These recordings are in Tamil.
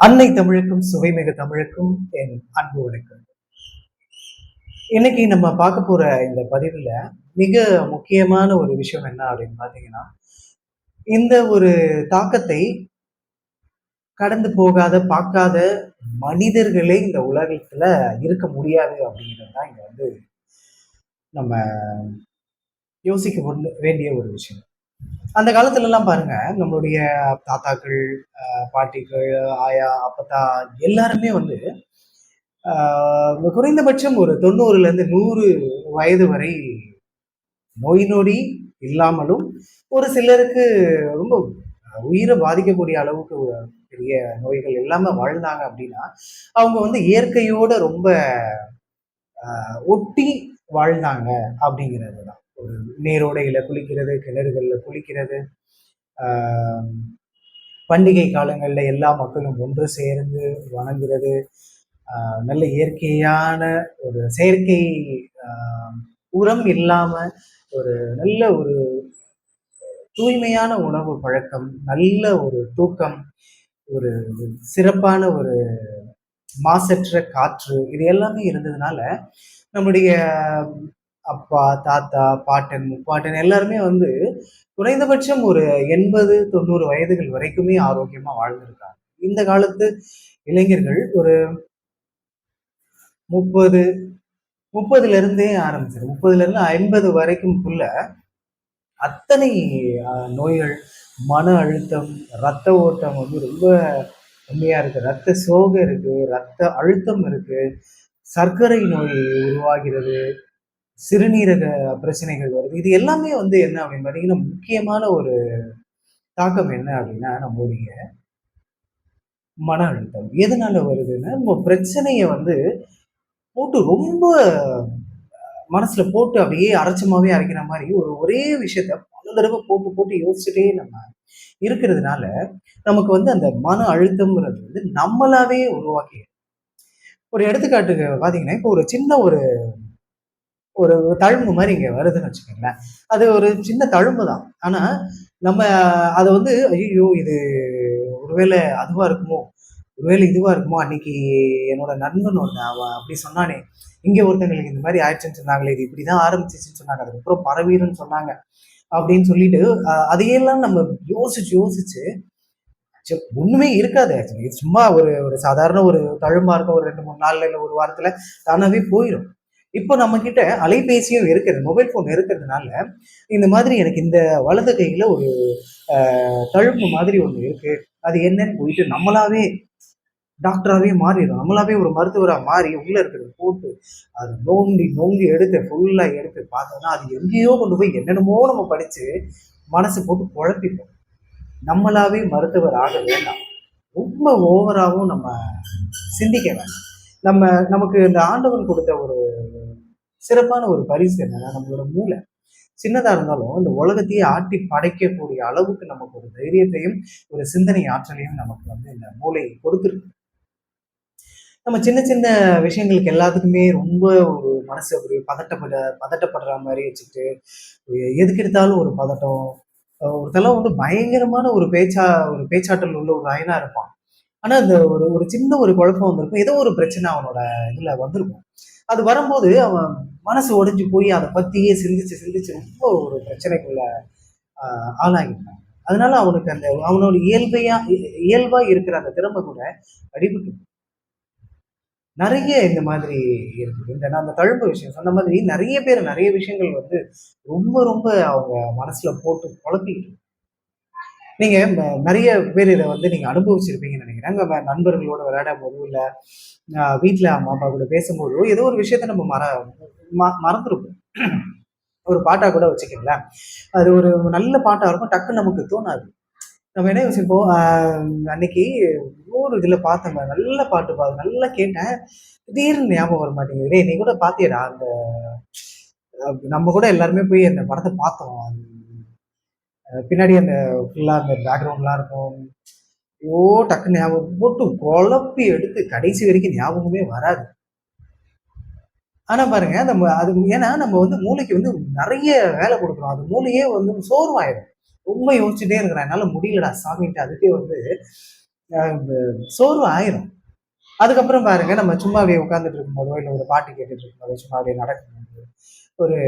அன்னை தமிழுக்கும் சுவைமிகு தமிழுக்கும் என் அன்பு வணக்கம். இன்னைக்கு நம்ம பார்க்க போற இந்த பதிவில் மிக முக்கியமான ஒரு விஷயம் என்ன அப்படின்னு பார்த்தீங்கன்னா இந்த ஒரு தாக்கத்தை கடந்து போகாத பார்க்காத மனிதர்களே இந்த உலகத்துல இருக்க முடியாது அப்படிங்கிறது தான் இங்க வந்து நம்ம யோசிக்க வேண்டிய ஒரு விஷயம். அந்த காலத்துல எல்லாம் பாருங்க நம்மளுடைய தாத்தாக்கள் பாட்டிகள் ஆயா அப்பத்தா எல்லாருமே வந்து ஆஹ் குறைந்தபட்சம் ஒரு தொண்ணூறுல இருந்து நூறு வயது வரை நோய் நொடி இல்லாமலும் ஒரு சிலருக்கு ரொம்ப உயிரை பாதிக்கக்கூடிய அளவுக்கு பெரிய நோய்கள் இல்லாம வாழ்ந்தாங்க அப்படின்னா அவங்க வந்து இயற்கையோட ரொம்ப ஆஹ் ஒட்டி வாழ்ந்தாங்க அப்படிங்கிறது தான் நீரோடையில குளிக்கிறது கிணறுகளில் குளிக்கிறது. பண்டிகை காலங்களில் எல்லா மக்களும் ஒன்று சேர்ந்து வணங்குறது. நல்ல இயற்கையான ஒரு செயற்கை உரம் இல்லாமல் ஒரு நல்ல ஒரு தூய்மையான உணவு பழக்கம் நல்ல ஒரு தூக்கம் ஒரு சிறப்பான ஒரு மாசற்ற காற்று இது எல்லாமே இருந்ததுனால நம்முடைய அப்பா தாத்தா பாட்டன் முப்பாட்டன் எல்லாருமே வந்து குறைந்தபட்சம் ஒரு எண்பது தொண்ணூறு வயதுகள் வரைக்குமே ஆரோக்கியமாக வாழ்ந்திருக்காங்க. இந்த காலத்து இளைஞர்கள் ஒரு முப்பது முப்பதுல இருந்தே ஆரம்பிச்சது முப்பதுலேருந்து ஐம்பது வரைக்கும்குள்ள அத்தனை நோய்கள் மன அழுத்தம் ரத்த ஓட்டம் வந்து ரொம்ப கம்மியாக இருக்குது ரத்த சோகை இருக்கு ரத்த அழுத்தம் இருக்கு. சர்க்கரை நோய் உருவாகிறது. சிறுநீரக பிரச்சனைகள் வருது. இது எல்லாமே வந்து என்ன அப்படின்னு பார்த்தீங்கன்னா முக்கியமான ஒரு தாக்கம் என்ன அப்படின்னா நம்மளுடைய மன அழுத்தம். எதனால வருதுன்னா நம்ம பிரச்சனையை வந்து போட்டு ரொம்ப மனசுல போட்டு அப்படியே அரைச்சமாவே அரைக்கிற மாதிரி ஒரு ஒரே விஷயத்த பல தடவை போட்டு போட்டு யோசிச்சுட்டே நம்ம இருக்கிறதுனால நமக்கு வந்து அந்த மன அழுத்தம்ங்கிறது வந்து நம்மளாவே உருவாக்கி ஒரு எடுத்துக்காட்டுக்கு பார்த்தீங்கன்னா இப்போ ஒரு சின்ன ஒரு ஒரு தழும்பு மாதிரி இங்கே வருதுன்னு வச்சுக்கோங்களேன். அது ஒரு சின்ன தழும்பு தான். ஆனால் நம்ம அதை வந்து ஐயோ இது ஒருவேளை அதுவாக இருக்குமோ? ஒருவேளை இதுவாக இருக்குமோ? அன்னைக்கு என்னோட நண்பன் ஒன்று அவன் அப்படி சொன்னானே. இங்கே ஒருத்தங்களுக்கு இந்த மாதிரி ஆயிடுச்சுன்னு சொன்னாங்களே இது இப்படி தான் ஆரம்பிச்சிச்சுன்னு சொன்னாங்க. அதுக்கப்புறம் பரவீருன்னு சொன்னாங்க. அப்படின்னு சொல்லிட்டு அதையெல்லாம் நம்ம யோசிச்சு யோசிச்சு ஒண்ணுமே இருக்காது. ஆக்சுவலி சும்மா ஒரு ஒரு சாதாரண ஒரு தழும்பா இருக்கும். ஒரு ரெண்டு மூணு நாள்ல இல்லை ஒரு வாரத்துல தானாவே போயிடும் இப்போ நம்ம கிட்ட அலைபேசியும் இருக்கிறது மொபைல் ஃபோன் இருக்கிறதுனால இந்த மாதிரி எனக்கு இந்த வலது கையில் ஒரு தழும்பு மாதிரி ஒன்று இருக்கு. அது என்னன்னு போயிட்டு நம்மளாவே டாக்டராகவே மாறிடும். நம்மளாவே ஒரு மருத்துவராக மாறி உள்ளே இருக்கிறத போட்டு அது நோண்டி நோங்கி எடுத்து ஃபுல்லாக எடுத்து பார்த்தோம்னா அது எங்கேயோ கொண்டு போய் என்னென்னமோ நம்ம படித்து மனசு போட்டு குழப்பிப்போம். நம்மளாவே மருத்துவர் ஆக வேண்டாம். ரொம்ப ஓவராகவும் நம்ம சிந்திக்க வேண்டாம். நம்ம நமக்கு இந்த ஆண்டவன் கொடுத்த ஒரு சிறப்பான ஒரு பரிசு என்னன்னா நம்மளோட மூளை. சின்னதா இருந்தாலும் இந்த உலகத்தையே ஆட்டி படைக்கக்கூடிய அளவுக்கு நமக்கு ஒரு தைரியத்தையும் ஒரு சிந்தனை ஆற்றலையும் நமக்கு வந்து இந்த மூளை கொடுத்துருக்கு. நம்ம சின்ன சின்ன விஷயங்களுக்கு எல்லாத்துக்குமே ரொம்ப ஒரு மனசு ஒரு பதட்டப்பட பதட்டப்படுற மாதிரி வச்சுட்டு எதுக்கு எடுத்தாலும் ஒரு பதட்டம். ஒருத்தெல்லாம் வந்து பயங்கரமான ஒரு பேச்சா ஒரு பேச்சாற்றல் உள்ள ஒரு அயனா இருப்பான். ஆனா அந்த ஒரு ஒரு சின்ன ஒரு குழப்பம் வந்திருக்கும். ஏதோ ஒரு பிரச்சனை அவனோட இதுல வந்திருக்கும். அது வரும்போது அவன் மனசு உடைஞ்சு போய் அதை பத்தியே சிந்திச்சு சிந்திச்சு ரொம்ப ஒரு பிரச்சனைக்குள்ள ஆளாகிட்டான். அதனால அவனுக்கு அந்த அவனோட இயல்பையா இ- இயல்பா இருக்கிற அந்த திறமை கூட அடிபட்டு நிறைய இந்த மாதிரி இருக்குது. இந்த நான் அந்த தழும்பு விஷயம் சொன்ன மாதிரி நிறைய பேர் நிறைய விஷயங்கள் வந்து ரொம்ப ரொம்ப அவங்க மனசுல போட்டு குழப்பிக்கிட்டு நீங்க நிறைய பேர் இதை வந்து நீங்க அனுபவிச்சிருப்பீங்கன்னு நினைக்கிறேன். நம்ம நண்பர்களோட விளையாடும் போதோ இல்ல வீட்டில் அம்மா அப்பா கூட பேசும்போதோ ஏதோ ஒரு விஷயத்த நம்ம மற ம- மறந்துருப்போம். ஒரு பாட்டா கூட வச்சுக்கோங்களேன். அது ஒரு நல்ல பாட்டா இருக்கும் டக்குன்னு நமக்கு தோணாது. நம்ம என்ன யோசிப்போம்? அன்னைக்கு ஒரு இதுல பார்த்தேன் நல்ல பாட்டு பாது நல்லா கேட்டேன். திடீர்னு ஞாபகம் வர மாட்டேங்குது. நீ கூட பாத்தியடா அந்த நம்ம கூட எல்லாருமே போய் அந்த படத்தை பார்த்தோம். அது, பின்னாடி அந்த ஃபுல்லாக அந்த பேக்ரவுண்ட்லாம் இருக்கும். ஐயோ டக்கு ஞாபகம் போட்டு குழப்பி எடுத்து கடைசி வரைக்கும் ஞாபகமே வராது. ஆனால் பாருங்க நம்ம அது ஏன்னா நம்ம வந்து மூளைக்கு வந்து நிறைய வேலை கொடுக்குறோம் அது மூளையே வந்து சோர்வாயிடும். ரொம்ப யோசிச்சுட்டே இருக்கிறேன். என்னால் முடியலடா சாமின்ட்டு அதுக்கே வந்து சோர்வு ஆயிரும் அதுக்கப்புறம் பாருங்க நம்ம சும்மா அப்படியே உட்காந்துட்டு இருக்கும்போதோ இல்லை ஒரு பாட்டு கேட்டுட்டு இருக்கும்போதோ சும்மா அப்படியே நடக்கும்போது ஒரு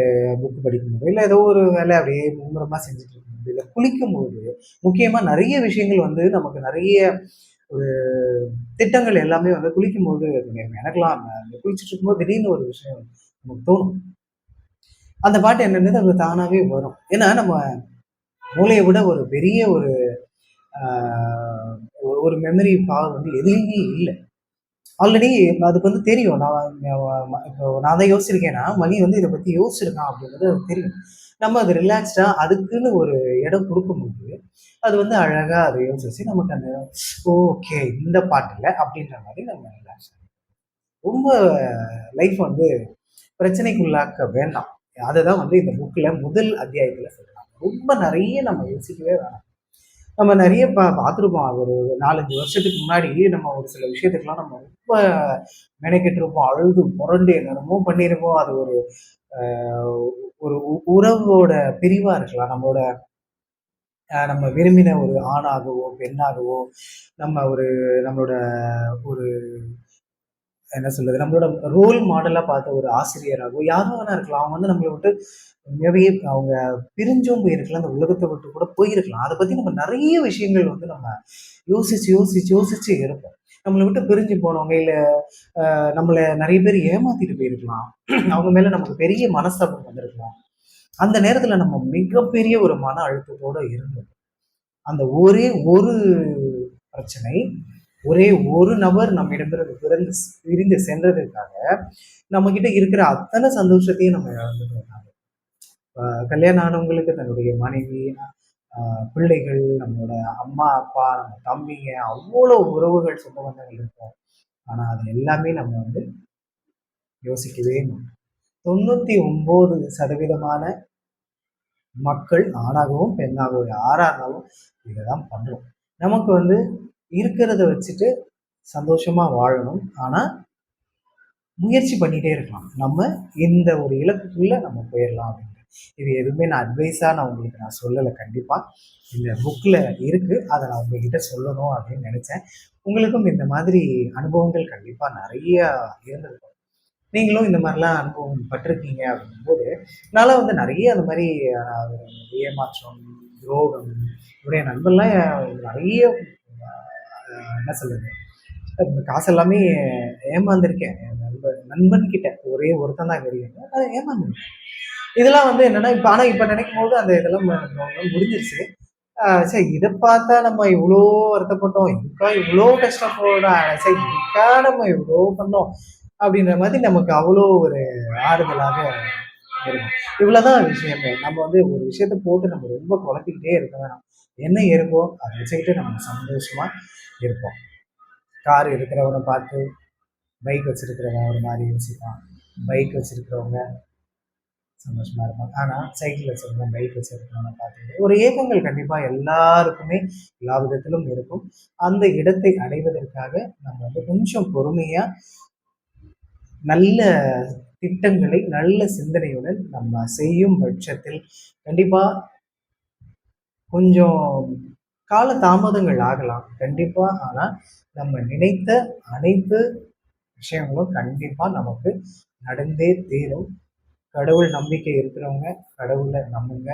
புக்கு படிக்கும்போது இல்லை ஏதோ ஒரு வேலை அப்படியே மும்முரமாக செஞ்சுட்டு இருக்கும்போது இல்லை குளிக்கும்போது முக்கியமாக நிறைய விஷயங்கள் வந்து நமக்கு நிறைய ஒரு திட்டங்கள் எல்லாமே வந்து குளிக்கும்போது எனக்கெல்லாம் அந்த குளிச்சுட்டு இருக்கும்போது திடீர்னு ஒரு விஷயம் நமக்கு தோணும். அந்த பாட்டு என்னென்னது அது தானாகவே வரும். ஏன்னா நம்ம மூளையை விட ஒரு பெரிய ஒரு ஒரு மெமரி பவர் வந்து எதுலேயுமே இல்லை. ஆல்ரெடி அதுக்கு வந்து தெரியும். நான் இப்போ நான் தான் யோசிச்சிருக்கேன்னா மணி வந்து இதை பற்றி யோசிச்சிருக்கான் அப்படின்றது அது தெரியும். நம்ம அது ரிலாக்ஸ்டாக அதுக்குன்னு ஒரு இடம் கொடுக்கும்போது அது வந்து அழகாக அதை யோசிச்சு நமக்கு அந்த ஓகே இந்த பாட்டில் அப்படின்ற மாதிரி நம்ம ரிலாக்ஸ் ரொம்ப லைஃப் வந்து பிரச்சனைக்குள்ளாக்க வேண்டாம். அதை தான் வந்து இந்த புக்கில் முதல் அத்தியாயத்தில் சொல்லலாம். ரொம்ப நிறைய நம்ம யோசிக்கவே வேணாம். நம்ம நிறைய பா பார்த்துருப்போம் ஒரு நாலஞ்சு வருஷத்துக்கு முன்னாடி நம்ம ஒரு சில விஷயத்துக்கெல்லாம் நம்ம ரொம்ப மெனக்கெட்டிருப்போம். அழுது புரண்டு என்னென்னமோ பண்ணியிருப்போம் அது ஒரு ஒரு உறவோட பிரிவாக இருக்கலாம். நம்மளோட நம்ம விரும்பின ஒரு ஆணாகவோ பெண்ணாகவோ நம்ம ஒரு நம்மளோட ஒரு என்ன சொல்றது நம்மளோட ரோல் மாடலாக பார்த்த ஒரு ஆசிரியராகவோ யாரும் வேணா இருக்கலாம். அவங்க வந்து நம்மளை விட்டு உண்மையாகவே அவங்க பிரிஞ்சும் போயிருக்கலாம். அந்த உலகத்தை விட்டு கூட போயிருக்கலாம். அதை பற்றி நம்ம நிறைய விஷயங்கள் வந்து நம்ம யோசிச்சு யோசிச்சு யோசிச்சு இருப்போம். நம்மளை விட்டு பிரிஞ்சு போனவங்க இல்லை நம்மளை நிறைய பேர் ஏமாத்திட்டு போயிருக்கலாம். அவங்க மேலே நமக்கு பெரிய மனஸ்தாபம் வந்திருக்கலாம். அந்த நேரத்தில் நம்ம மிகப்பெரிய ஒரு மன அழுத்தத்தோடு இருந்தோம். அந்த ஒரே ஒரு பிரச்சனை ஒரே ஒரு நபர் நம்மிடமிருந்து பிறந்து பிரிந்து சென்றதற்காக நம்ம கிட்ட இருக்கிற அத்தனை சந்தோஷத்தையும் நம்ம இழந்துட்டு கல்யாணம் ஆனவங்களுக்கு தன்னுடைய மனைவி பிள்ளைகள் நம்மளோட அம்மா அப்பா நம்ம தம்பிங்க அவ்வளோ உறவுகள் சொந்த பந்தங்கள் இருக்கும். ஆனால் அது எல்லாமே நம்ம வந்து யோசிக்கவே மாட்டோம். தொண்ணூற்றி ஒம்பது சதவீதமான மக்கள் ஆணாகவும் பெண்ணாகவும் யாராக இருந்தாலும் இதை தான் பண்ணுறோம் நமக்கு வந்து இருக்கிறத வச்சுட்டு சந்தோஷமாக வாழணும். ஆனால் முயற்சி பண்ணிகிட்டே இருக்கலாம். நம்ம இந்த ஒரு இலக்குக்குள்ளே நம்ம போயிடலாம் அப்படின்னு. இது எதுவுமே நான் அட்வைஸாக நான் உங்களுக்கு நான் சொல்லலை கண்டிப்பாக இந்த புக்கில் இருக்குது அதை நான் உங்ககிட்ட சொல்லணும் அப்படின்னு நினச்சேன். உங்களுக்கும் இந்த மாதிரி அனுபவங்கள் கண்டிப்பாக நிறைய இருந்திருக்கும். நீங்களும் இந்த மாதிரிலாம் அனுபவம் பட்டிருக்கீங்க அப்படிங்கும்போது என்னால் வந்து நிறைய அந்த மாதிரி ஏமாற்றம் துரோகம் என்னுடைய நண்பர்லாம் நிறைய என்ன சொல்லுது காசு எல்லாமே ஏமாந்துருக்கேன். நண்பன் நண்பன் கிட்ட ஒரே ஒருத்தன் தான் கிடைக்கும் அதை ஏமாந்துருக்கேன். இதெல்லாம் வந்து என்னன்னா இப்போ ஆனால் இப்போ நினைக்கும் போது அந்த இதெல்லாம் முடிஞ்சிருச்சு. சரி இதை பார்த்தா நம்ம இவ்வளோ வருத்தப்பட்டோம். இதுக்கா இவ்வளோ கஷ்டப்பட? சரி இதுக்கா நம்ம இவ்வளோ பண்ணோம்? அப்படின்ற மாதிரி நமக்கு அவ்வளோ ஒரு ஆறுதலாக இருக்கும் இவ்வளோதான் விஷயமே. நம்ம வந்து ஒரு விஷயத்த போட்டு நம்ம ரொம்ப குழப்பிக்கிட்டே இருக்க வேணாம். என்ன இருக்கோ அதை வச்சுக்கிட்டு நம்ம சந்தோஷமா இருப்போம். கார் இருக்கிறவனை பார்த்து பைக் வச்சுருக்கிறவன் ஒரு மாதிரி யோசிப்பான். பைக் வச்சுருக்கிறவங்க சந்தோஷமாக இருப்பாங்க ஆனால் சைக்கிள் வச்சுருக்கவங்க பைக் வச்சுருக்கிறவனை பார்த்து ஒரு ஏக்கங்கள் கண்டிப்பாக எல்லாருக்குமே எல்லா விதத்திலும் இருக்கும். அந்த இடத்தை அடைவதற்காக நம்ம வந்து கொஞ்சம் பொறுமையாக நல்ல திட்டங்களை நல்ல சிந்தனையுடன் நம்ம செய்யும் பட்சத்தில் கண்டிப்பாக கொஞ்சம் கால தாமதங்கள் ஆகலாம் கண்டிப்பாக ஆனால் நம்ம நினைத்த அனைத்து விஷயங்களும் கண்டிப்பாக நமக்கு நடந்தே தீரும். கடவுள் நம்பிக்கை இருக்கிறவங்க கடவுளை நம்புங்க.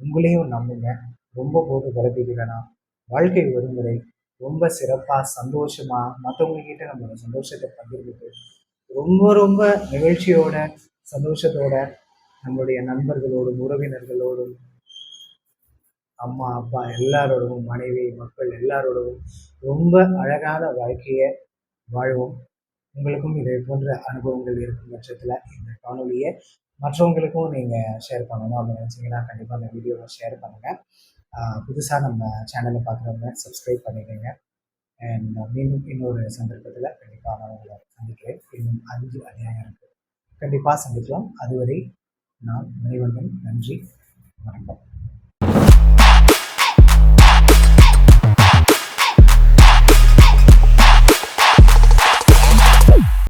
உங்களையும் நம்புங்க. ரொம்ப போட்டு குழப்பிக்க வேணாம் வாழ்க்கை ஒருமுறை ரொம்ப சிறப்பாக சந்தோஷமாக மற்றவங்கக்கிட்ட நம்மளோட சந்தோஷத்தை பகிர்ந்துட்டு ரொம்ப ரொம்ப நிகழ்ச்சியோட சந்தோஷத்தோட நம்மளுடைய நண்பர்களோடும் உறவினர்களோடும் அம்மா அப்பா எல்லாரோடவும் மனைவி மக்கள் எல்லாரோடவும் ரொம்ப அழகான வாழ்க்கையை வாழ்வோம். உங்களுக்கும் இதே போன்ற அனுபவங்கள் இருக்கும் பட்சத்தில் இந்த காணொலியை மற்றவங்களுக்கும் நீங்கள் ஷேர் பண்ணணும் அப்படின்னு நினச்சிங்கன்னா கண்டிப்பாக அந்த வீடியோவை ஷேர் பண்ணுங்கள் புதுசாக நம்ம சேனலை பார்க்குறவங்க சப்ஸ்கிரைப் பண்ணிக்கோங்க. அண்ட் மீண்டும் இன்னொரு சந்தர்ப்பத்தில் கண்டிப்பாக நான் உங்களை சந்திக்கிறேன். இன்னும் அஞ்சு அநியாயம் இருக்குது கண்டிப்பாக சந்திக்கலாம். அதுவரை நான் மணிவண்ணன் நன்றி. வணக்கம்.